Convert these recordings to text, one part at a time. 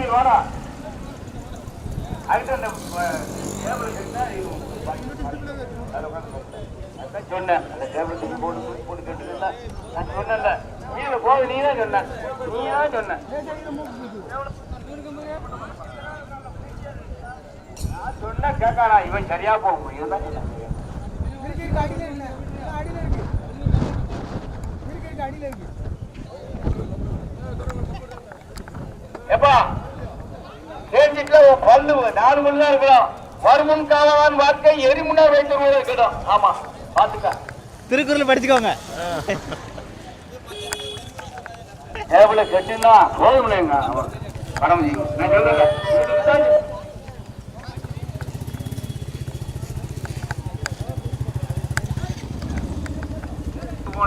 தேனி வாடா. அதுக்கு அந்த டேபிள் கட்டினா சொன்னேன். அந்த டேபிள் போட்டு தூக்கி போட்டு நான் சொன்னேன்ல. நீ தான் சொன்ன. நீ தான் சொன்ன. இவன் சரியா போக முடியும் தான் இருக்கு எப்பா தெரிஞ்சிட்டுல உன் பல்லு நாலு மணி தான் இருக்கலாம். வருமுன் காலவான் வாழ்க்கை எரி முன்னாள் வைத்து இருக்கட்டும். ஆமா பாத்துக்க திருக்குறள் படிச்சுக்கோங்க. டேபிள கட்டுனா போதுமில்லைங்க படம் நான் சொல்றேன்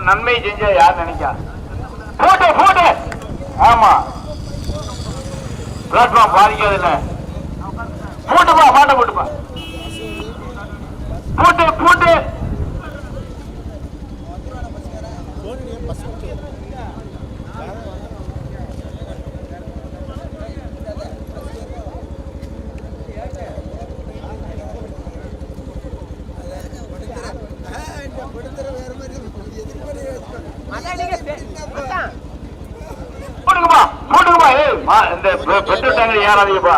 நன்மை செஞ்ச யார் நினைக்கா? போட்டு போட்டு. ஆமா. பிளாட்ஃபார்ம் பாதிக்காது இல்ல போட்டுப்பா பாட்டை போட்டுப்பா. போட்டு போட்டு போட்டுங்கப்பா போட்டுங்கப்பா ஏய் மா இந்த பெ- பெட்ரோல் டேங்கர் ஏறாதீங்கப்பா.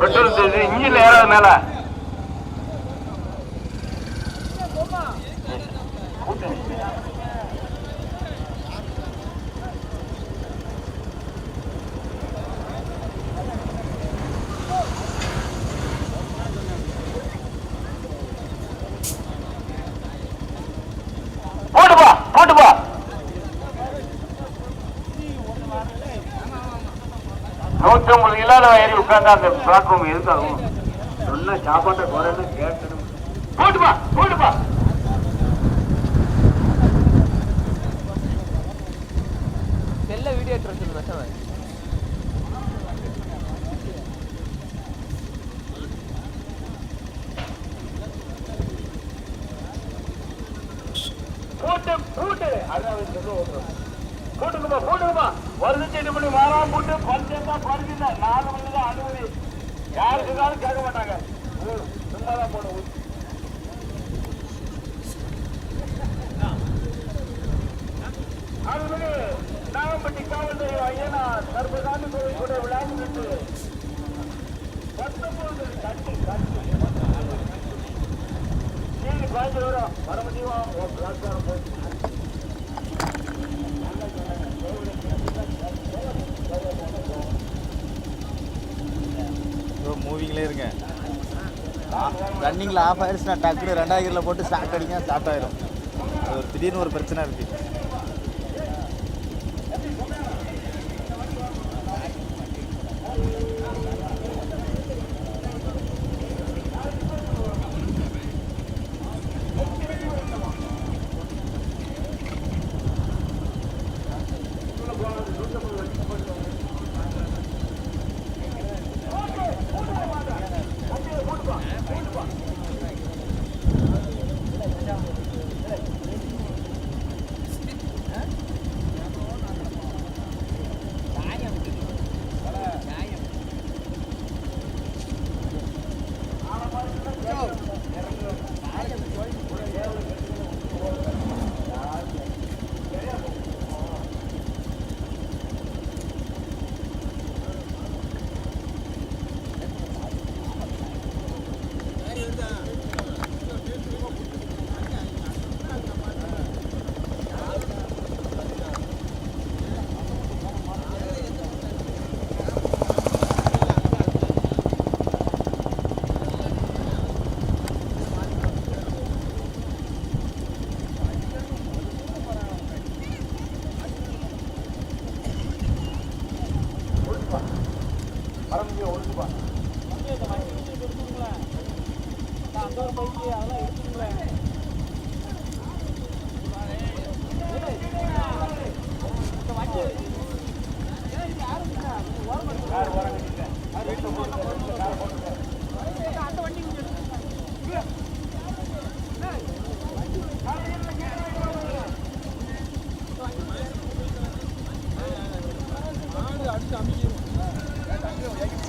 பெட்ரோல் இது இன்ஜின்ல ஏறாத மேல. போட்டுப்பா போட்டுப்பா கிலோல ஏறி உட்கார்ந்தா அந்த பிளாட்ஃபார்ம் இருக்காது. சொன்ன சாப்பாட்டை குறைன்னு கேட்கணும் போட்டுப்பா போட்டுப்பா. செல்ல வீடியோ எடுத்து போட்டு போட்டு. அதான் சொல்லுவோம் போட்டுங்கப்பா போட்டுங்கப்பா வருது எட்டு மணி மாறாம போட்டு பஞ்சம் தான் நாலு மணி தான் அனுமதி யாருக்கு இருந்தாலும் கேட்க மாட்டாங்க. ம், சும்மா தான் போடும் அறுபது நாகப்பட்டி காவல்துறை ஐயனா சர்வதான கோவில் கூட விளையாண்டு பத்தொன்பது கட்டி கட்டி. நீங்க பாய்ஞ்சு வரும். வர முடியுமா? ஒரு பிளாட்ஃபார்ம் போய் மூவிங்லேயே இருக்கேன் ரன்னிங்கில் ஆஃப் ஆயிடுச்சுன்னா டக்குனு ரெண்டாவது கீரில் போட்டு ஸ்டார்ட் அடிங்க ஸ்டார்ட் ஆயிரும் அது ஒரு திடீர்னு ஒரு பிரச்சனை இருக்குது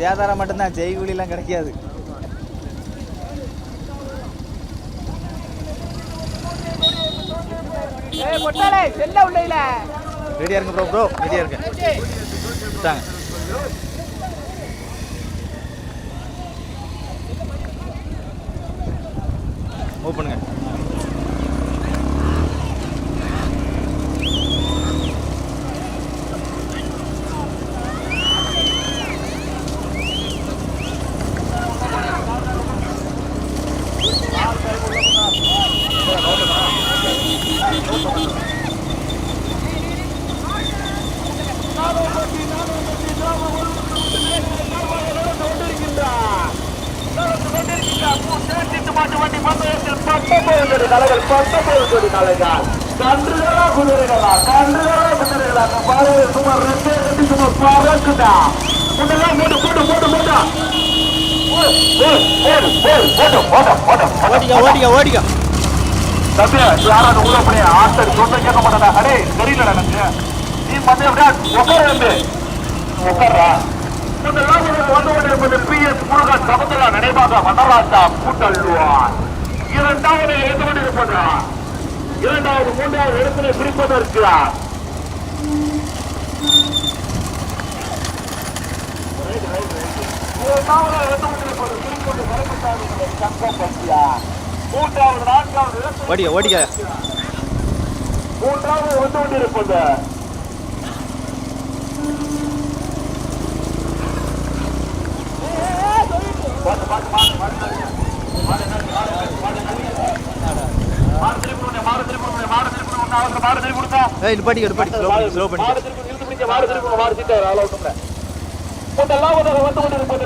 சேதாரம் மட்டும்தான் செய்கூலிலாம் கிடைக்காது. ரெடியாக இருங்க ப்ரோ ப்ரோ ரெடியாக இருங்க. குதிரைகளா கன்றுகளா குதிரைகளா பாரு சுமார் ரெண்டு ரெண்டு சுமார் பறக்குதா முன்னெல்லாம் போட்டு போட்டு போட்டு போட்டா ஓடிக்க ஓடிக்க ஓடிக்க. தம்பி யாராவது உள்ள போய் ஆத்தர் சொந்த கேட்க மாட்டாடா அடே தெரியலடா எனக்கு. நீ வந்து அப்படியே உட்கார வந்து உட்காரா முன்னெல்லாம் வந்து கொண்டிருப்பது பி. எஸ். முருகன் சமுத்திரா நினைவாக மன்னராஜா கூட்டல்வான் இரண்டாவது எழுந்து கொண்டிருப்பதா இரண்டாவது மூன்றாவது இடத்திலே பற்றியா மூன்றாவது ஓடிக்க ஓடிக்க மூன்றாவது வந்து கொண்டிருப்பது. பாத்து, ஏய் நிப்பாட்டி நிப்பாட்டி ஸ்லோ பண்ணி ஸ்லோ பண்ணி.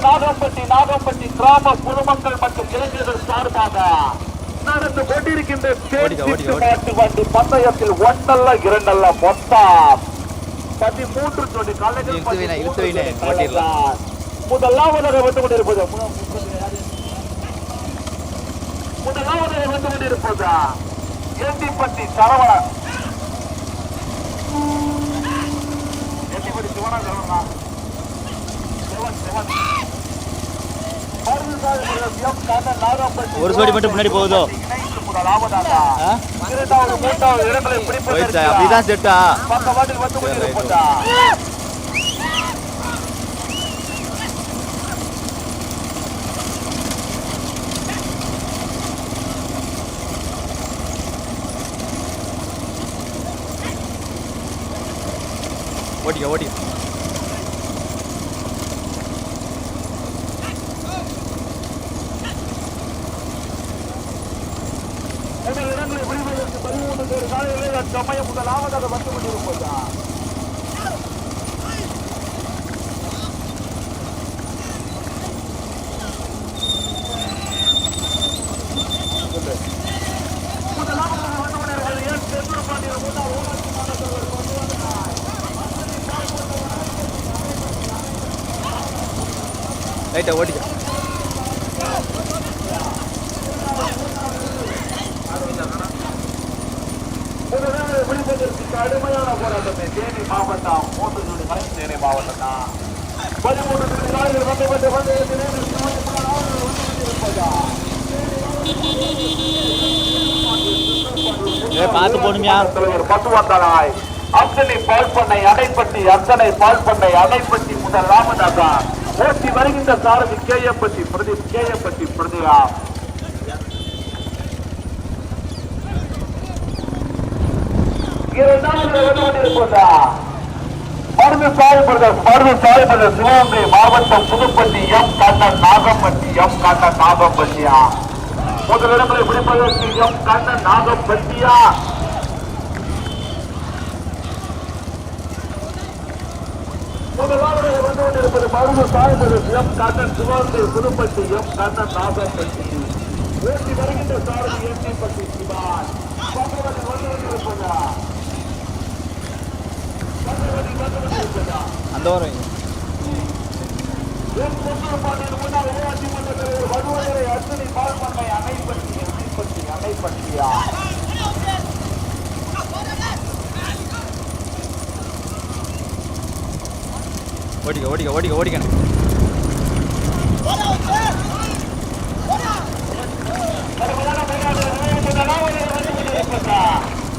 நாகம்பட்டி நாகம்பட்டி கிராம பொதுமக்கள் மற்றும் இளைஞர்கள் சார்பாக நடந்து கொண்டிருக்கின்ற பந்தயத்தில் ஒன்றல்ல இரண்டல்ல மொத்தம் பதிமூன்று ஓட்டிடலாம். காளைகள். முதலாவதாக வந்து கொண்டிருப்பது முதலாவதாக வந்து கொண்டிருப்பது ஏண்டிப்பட்டி சரவணன். ஏண்டிப்பட்டி சிவனா சரவணா. சிவன் சிவன். ஒரு சோடி மட்டும் முன்னாடி போகுதோ? அப்படிதான் செட்டா. ஓடிக்க ஓடிக்க. முதல் இடங்களை காலையில் பதிமூன்று பேர் காலையிலே சமயம் முதலாவதாக வந்து கொண்டிருப்பதா முதலாவதாக வந்து கொண்டிருப்பது எஸ். செந்தூர் பாண்டியன் முன்னாள் ஊராட்சி மன்ற தலைவர் கொண்டு வந்தார். ரைட்டா ஓடிக்க முதலாவது பிடிப்பதற்கு கடுமையான போராட்டத்தை தேனி மாவட்டம் மூன்று மலை தேனி மாவட்டம் தான். பதிமூன்று நாடுகள் வந்து வந்து வந்து ஏய் பார்த்து போகணுமியா தலைவர் பசுவந்தனாய் அத்தனை பால் பண்ணை அடைப்பட்டி அத்தனை பால் பண்ணை அடைப்பட்டி முதல் ராமதாசா. ஓட்டி வருகின்ற சாரதி கேயப்பட்டி பிரதீப் கேயப்பட்டி பிரதிகா இரண்டாவது வந்து கொண்டிருப்பதா மருது சாய் பிரதேஷ் மருது சிவகங்கை மாவட்டம் புதுப்பட்டி எம் கண்ணன் நாகம்பட்டி எம் கண்ணன் நாகப்பட்டியா முதலிடங்களை பிடிப்பதற்கு எம் கண்ணன் நாகம்பட்டியா முதலாவது வந்து கொண்டிருப்பது மருந்து சாய்பது எம் கண்ணன் சிவகங்கை புதுப்பட்டி எம் கண்ணன் நாகம்பட்டி ஓட்டி வருகின்ற சாரதி எம் டி பட்டி சிவான் பகவதி வந்து கொண்டிருப்பதா பகவதி வந்து கொண்டிருப்பதா அந்த வாரம் ஊராட்சி மன்ற தலைவர் வடுவரை அர்ச்சனை ஓடிக்க ஓடிக்க. ஓடிக்க ஓடிக்கணும்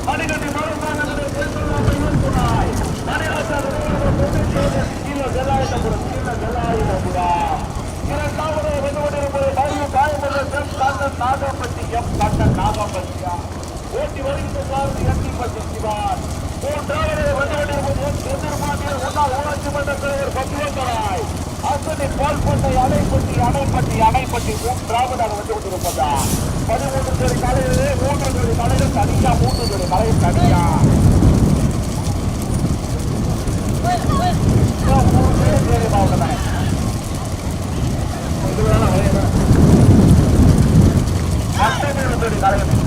மணிகண்டி இரண்டாவது வந்து கொண்டிருப்பது காயமல்ல எம் கண்ணன் நாகப்பட்டி எம் கண்ணன் நாகப்பட்டியா ஓட்டி வருகின்ற சாரதி எட்டிப்பட்டி சிவான் மூன்றாவது வந்து கொண்டிருப்பது எம் எதிர்பார்க்கிற முன்னாள் ஊராட்சி மன்ற தலைவர் பத்துவந்தராய் அசனி பால்பட்டை அணைப்பட்டி அணைப்பட்டி அணைப்பட்டி மூன்றாவதாக வந்து கொண்டிருப்பதா பதிமூன்று பேர் தலையிலே மூன்று பேர் தலையில் தனியா மூன்று பேர் தலையில் தனியா பேர் பேரு மாவட்டம் இதுவரை வரையணும் அத்தனை பேர்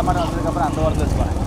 எல்லா மாட்டும் வந்ததுக்கப்புறம் அந்த வாரத்தில் வச்சுப்பாங்க. ரைட்டை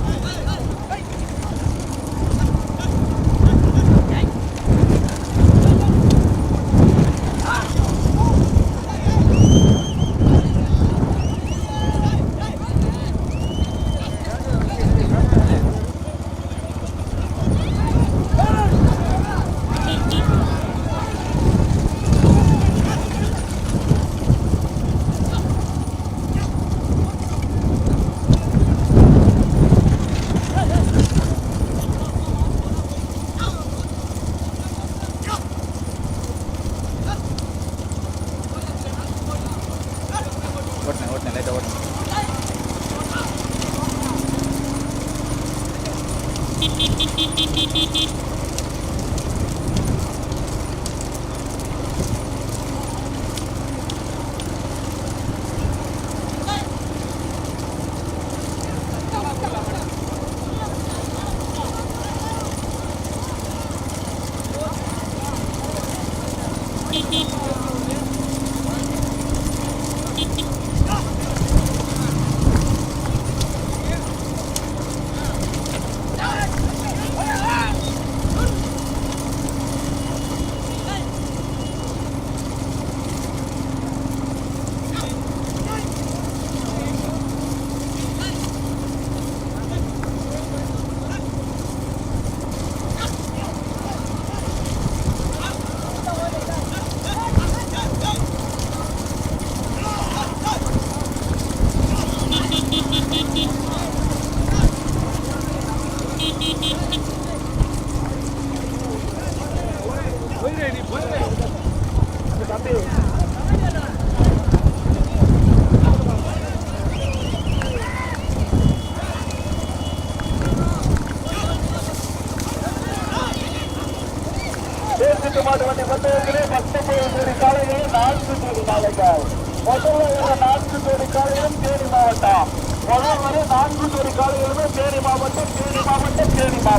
hee hee.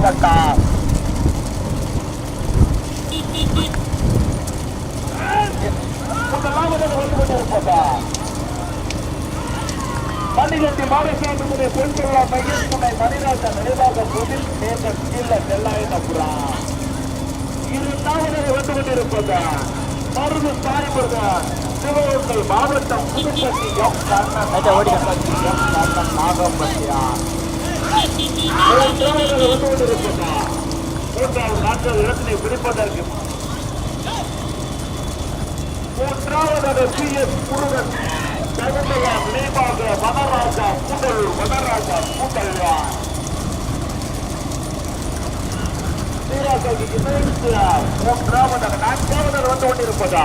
போங்கக்கா பள்ளிகட்டி மாலை சேர்ந்து பொன்விழா மையம் துணை மணிராஜன் நினைவாக பொதில் நேற்று கீழே செல்லாய் நம்புறா இருந்தாவது வந்து கொண்டிருப்பதா மருந்து சாய்ப்பதா சிவகங்கை மாவட்டம் புதுப்பட்டி எம். கண்ணன் நாகம்பட்டியா மூன்றாவது நான்காவது இடத்தினை பிடிப்பதற்கு மூன்றாவது சி எஸ் முருகன் தகுந்தலாம் நினைவாக மனராஜா கூடலூர் மனராஜா கூட்டல்வா மூன்றாவது நான்காவது வந்து கொண்டிருப்பதா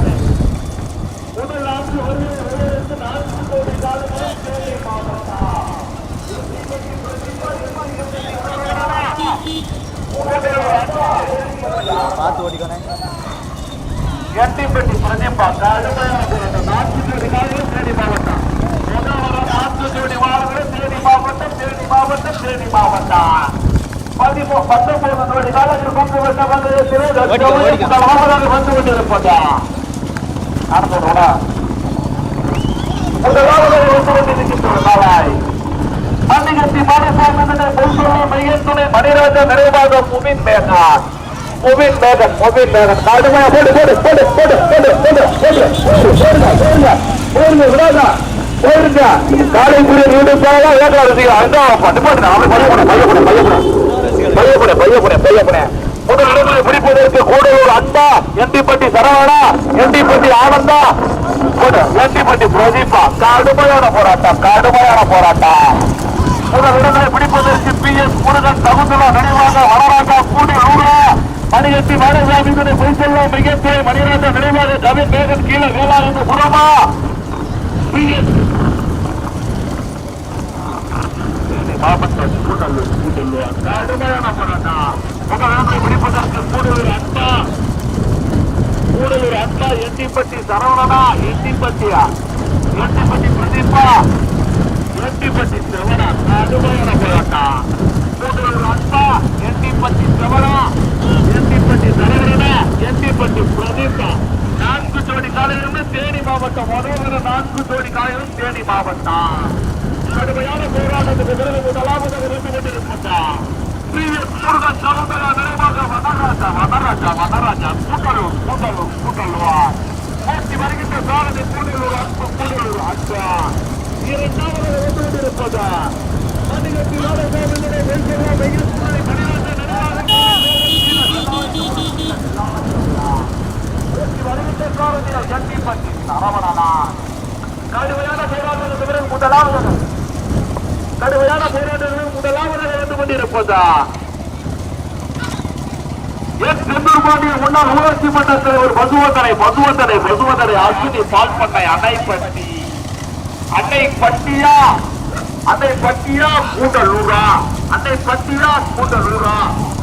முதல் நான்கு வருகிறது நான்கு கோடி காலங்கள் சேவை மாவட்டம். பார்த்து ஓடிக்கோனே எட்டிப்பட்டி பிரதிபா கடுமையான நான்கு கோடி காலங்கள் சேவை மாவட்டம் பத்தொன்பது நோடி காலத்தில் கொண்டு வந்த வந்து திருவிழா வந்து கொண்டிருப்பதா நடந்துடா முதலாவதாக வந்து கொண்டிருக்கின்ற நாளாய் பொதுத்துறை மையத்துணை மணிராஜா நிறைவாக முபின் மேகன் முபின் மேகன் முபின் மேகன் கடுமையா போடு போடு போடு போடு போடு போடு போடு போடுங்க போடுங்க போடுங்க விடாதா போடுங்க காலைக்குரிய வீடு போல ஏற்காடு அண்டா பண்ணு போடுங்க அவன் பையப்பட முதல் இடங்களை கூடையூர் கூடலூர் அன்பா எண்டிப்பட்டி சரவணா எண்டிப்பட்டி ஆனந்தா போடு எண்டிப்பட்டி பிரதீபா. கடுமையான போராட்டம் கடுமையான போராட்டம். முதல் இடங்களை பிடிப்பதற்கு பி எஸ் முருகன் தகுந்துள்ள நினைவாக வனராஜா கூடி ஊரா மணிகட்டி மணிசாமி பொய்செல்வா மிகப்பெரிய மணிராஜா நினைவாக கவின் மேகன் கீழே புறமா. பி எஸ் கடுமையான போராட்டம். முதல் பிடிப்பதற்கு கூடலூர் அன்பா கூடலூர் அன்பா எட்டிப்பட்டி சரவணனா எட்டிப்பட்டியா? எட்டிப்பட்டி பிரதீபா எட்டிப்பட்டி சிரவணா கடுமையான போராட்டா. கூடலூர் அன்பா எட்டிப்பட்டி சிரவணா எட்டிப்பட்டி சரவணனா எட்டிப்பட்டி பிரதீபா. நான்கு ஜோடி காலையிலிருந்து தேனி மாவட்டம். முதல்வர நான்கு ஜோடி காலையிலும் தேனி மாவட்டம். கடுமையான போராட்டத்துக்கு பிறகு முதலாவது இருந்து கொண்டிருப்பதா Привет, Мурган, Шалубера, Даримага, Вадараджа, Вадараджа, Вадараджа, Путалу, Путалу, Путалуа. Мокки வருகின்ற சாரதி புனலூர் அன்பு புனலூர் அச்சா இரண்டாவது ஓட்டமிருப்பதா மணிகத்தில் ஆடகோவிலுடைய வெங்கடா வெயில் சூழலை பணியாற்ற வருகின்ற சாரதியில் எண்டி பற்றி சரவணனா கடுமையான செயலாளர்கள் முதலாவது கடுமையான போராட்டத்திற்கு முதலாவதாக வந்து கொண்டிருப்பதா? என் செந்தூர்பாண்டிய முன்னாள் ஊராட்சி மன்ற தலைவர் பசுவந்தனை பசுவந்தனை பசுவந்தனை அஸ்வினி பால் பண்ணை அன்னை பட்டி அன்னை பட்டியா அன்னை பட்டியா கூட்டலூரா அன்னை பட்டியா கூட்டலூரா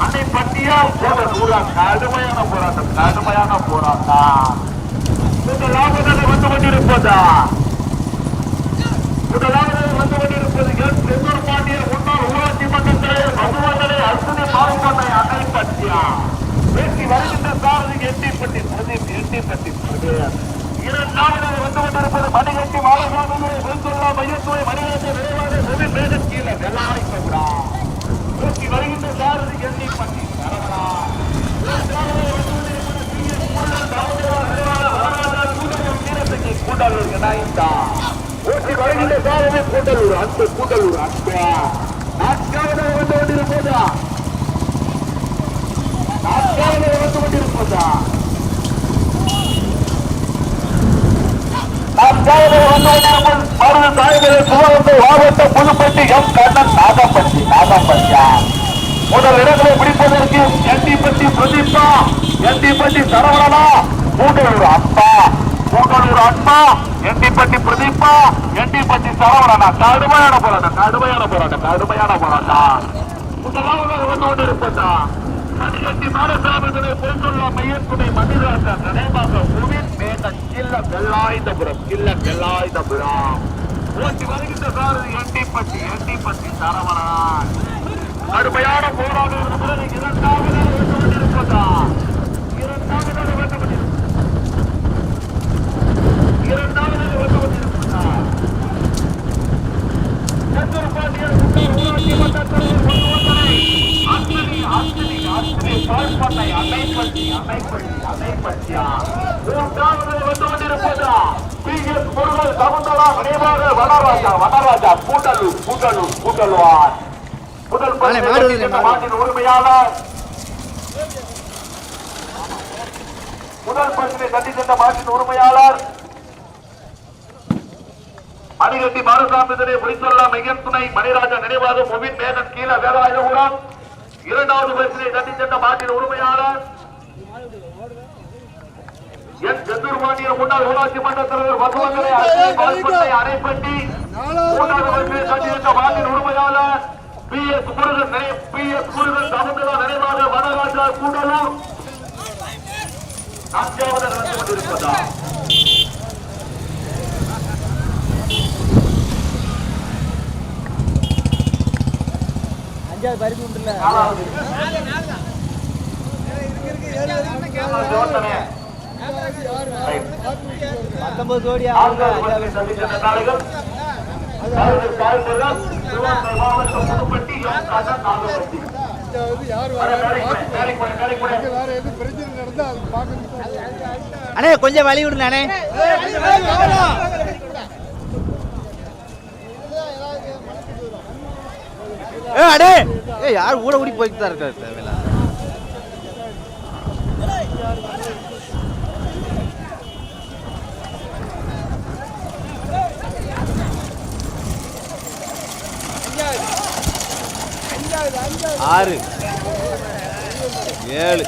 அன்னை பட்டியா கூட்டலூரா கடுமையான போராட்டம் கடுமையான போராட்டம். முதலாவதாக வந்து கொண்டிருப்பதா? முதலாவது வந்து கொண்டிருப்பது என் செந்தூர் பாண்டிய முன்னாள் ஊராட்சி மன்ற தலைவர் மதுவந்தனை அர்ஜுன பால்பண்ணை அணை வருகின்ற சாரதி எட்டிப்பட்டி பிரதீப் எட்டிப்பட்டி இரண்டாவது வந்து கொண்டிருப்பது மணிகட்டி மாலசாமி மையத்துறை மணிகட்டி விரைவாக செவி கீழே வருகின்ற சாரதி எட்டிப்பட்டி சரவணா வருகின்ற சாரதி கூட்டலூர் அன்பு கூட்டலூர் அன்பா. நாட்காவது வந்து கொண்டிருப்பதா நாட்காவது வந்து கொண்டிருப்பதா நாட்காவது வந்து கொண்டிருப்பது மருது தாய்மலை சிவகங்கை மாவட்டம் புதுப்பட்டி எம் கண்ணன் நாகப்பட்டி நாகப்பட்டியா? முதல் இடங்களை பிடிப்பதற்கு எண்டிப்பட்டி பிரதீபா எண்டிப்பட்டி சரவணனா கூட்டலூர் அப்பா கூட்டலூர் அன்பா எண்டிப்பட்டி பிரதீப்பா எண்டிப்பட்டி சரவணனா. கடுமையான போராட்டம் கடுமையான போராட்டம் கடுமையான போராட்டம். முதலாவதாக வந்து கொண்டிருப்பதா? அதிகத்தி மாரசாமிகளை பொறுத்துள்ள மையத்துணை மணிராஜா நினைவாக உவின் மேதன் கில்ல வெள்ளாயுதபுரம் கில்ல வெள்ளாயுதபுரம். ஓட்டி வருகின்ற சாரதி எண்டிப்பட்டி எண்டிப்பட்டி சரவண கடுமையான போராட்டம் இருந்த பிறகு இரண்டாவது வந்து கொண்டிருப்பதா இரண்டாவது வந்து கொண்டிருப்பதா இரண்டாவது வந்து கொண்டிருப்பதா செந்தூர் பாண்டியர் முன்னாள் ஊராட்சி மன்ற தலைவர் பொதுவந்தனை அஸ்வினி அஸ்வினி அஸ்வினி பால்பண்ணை அணைப்பட்டி அணைப்பட்டி அணைப்பட்டியா மூன்றாவது வந்து கொண்டிருப்பதா பி எஸ் முருகன் சகுந்தலா நினைவாக வனராஜா வனராஜா கூட்டலூர் கூட்டலூர் கூட்டலுவார் முதல். மாட்டின் உரிமையாளர். முதல் பரிசினை தட்டி சென்ற மாட்டின் உரிமையாளர். மணிகட்டி மாரசாமிதனை புரிசொல்லா மையம் துணை மணிராஜா நினைவாக முவின் மேகன் கீழ வேலாயுதபுரம் இரண்டாவது பரிசினை தட்டி சென்ற மாட்டின் உரிமையாளர். என் செந்தூர் பாண்டியர் முன்னாள் ஊராட்சி மன்ற தலைவர் அஸ்வினி பால்பட்டை அணைப்பட்டி. மூன்றாவது உரிமையாளர் P. S. Murugan P. S. Murugan Samudhira நினைவாக வனராஜா கூடலூர் நான்காவது நடந்து கொண்டிருப்பதா அஞ்சாவது பரிசு உண்டுல்ல. நாலாவது. பத்தொன்பது பார்க்கணும் அண்ணே கொஞ்சம் வழி விடுங்க அண்ணே. ஏ அடே. ஏ யார் ஊட ஊடி போய்ட்டு தான் இருக்காரு தேவையில்ல ஆறு. ஏழு.